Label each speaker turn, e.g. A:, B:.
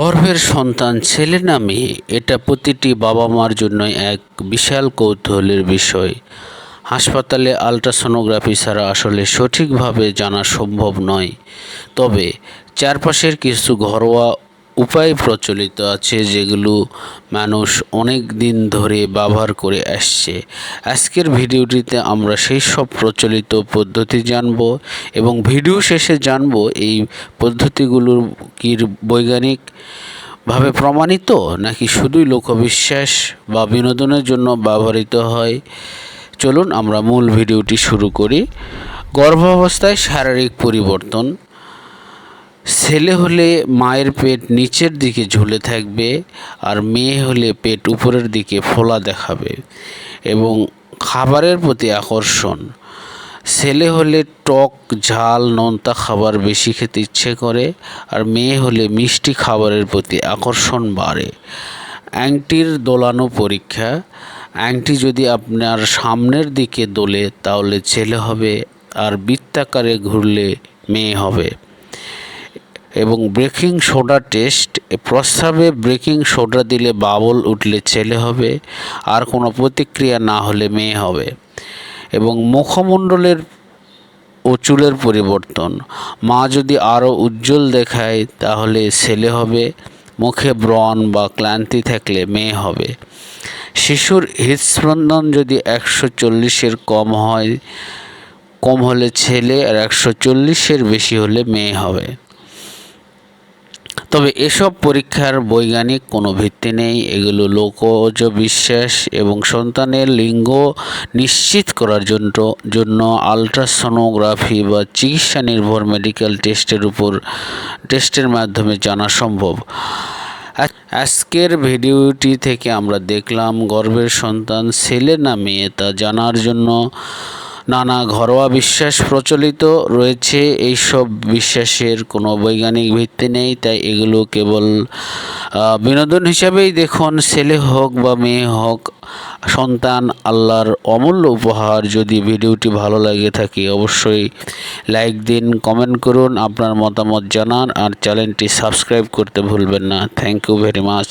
A: গর্ভের সন্তান ছেলে না মেয়ে এটা প্রতিটি বাবা মার জন্য এক বিশাল কৌতূহলের বিষয়। হাসপাতালে আলট্রাসোনোগ্রাফি ছাড়া আসলে সঠিকভাবে জানা সম্ভব নয়। তবে চারপাশের কিছু ঘরোয়া উপায় প্রচলিত আছে যেগুলো মানুষ অনেক দিন ধরে ব্যবহার করে আসছে। আজকের ভিডিওটিতে আমরা সেই সব প্রচলিত পদ্ধতি জানব এবং ভিডিও শেষে জানব এই পদ্ধতিগুলোর কি বৈজ্ঞানিক ভাবে প্রমাণিত নাকি শুধুই লোকবিশ্বাস বা বিনোদনের জন্য ব্যবহৃত হয়? চলুন আমরা মূল ভিডিওটি শুরু করি। গর্ভাবস্থায় শারীরিক পরিবর্তন। ছেলে হলে মায়ের পেট নিচের দিকে ঝুলে থাকবে আর মেয়ে হলে পেট উপরের দিকে ফোলা দেখাবে এবং খাবারের প্রতি আকর্ষণ। ছেলে হলে টক, ঝাল, নোনতা খাবার বেশি খেতে ইচ্ছে করে আর মেয়ে হলে মিষ্টি খাবারের প্রতি আকর্ষণ বাড়ে। অ্যাংটির দোলানো পরীক্ষা। অ্যাংটি যদি আপনার সামনের দিকে দোলে তাহলে ছেলে হবে আর বৃত্তাকারে ঘুরলে মেয়ে হবে। এবং ব্রেকিং সোডা টেস্ট, প্রস্রাবে ব্রেকিং সোডা দিলে বাবল উঠলে ছেলে হবে, আর কোনো প্রতিক্রিয়া না হলে মেয়ে হবে। এবং মুখমণ্ডলের ও চুলের পরিবর্তন। মা যদি আরও উজ্জ্বল দেখায়, তাহলে ছেলে হবে, মুখে ব্রণ বা ক্লান্তি থাকলে মেয়ে হবে। শিশুর হৃদস্পন্দন যদি একশো চল্লিশের কম হয়, কম হলে ছেলে, আর একশো চল্লিশের বেশি হলে মেয়ে হবে। তবে এসব পরীক্ষার বৈজ্ঞানিক কোনো ভিত্তি নেই। এগুলো লোকজ বিশ্বাস এবং সন্তানের লিঙ্গ নিশ্চিত করার জন্য জন্য আলট্রাসোনোগ্রাফি বা চিকিৎসা নির্ভর মেডিকেল টেস্টের উপর টেস্টের মাধ্যমে জানা সম্ভব। আজকের ভিডিওটি থেকে আমরা দেখলাম গর্ভের সন্তান ছেলে না মেয়ে তা জানার জন্য নানা ঘরোয়া বিশ্বাস প্রচলিত রয়েছে। এইসব বিশ্বাসের কোনো বৈজ্ঞানিক ভিত্তি নেই, তাই এগুলো কেবল বিনোদন হিসাবেই দেখুন। ছেলে হোক বা মেয়ে হোক, সন্তান আল্লাহর অমূল্য উপহার। যদি ভিডিওটি ভালো লাগে থাকে, অবশ্যই লাইক দিন, কমেন্ট করুন, আপনার মতামত জানান, আর চ্যানেলটি সাবস্ক্রাইব করতে ভুলবেন না। Thank you very much.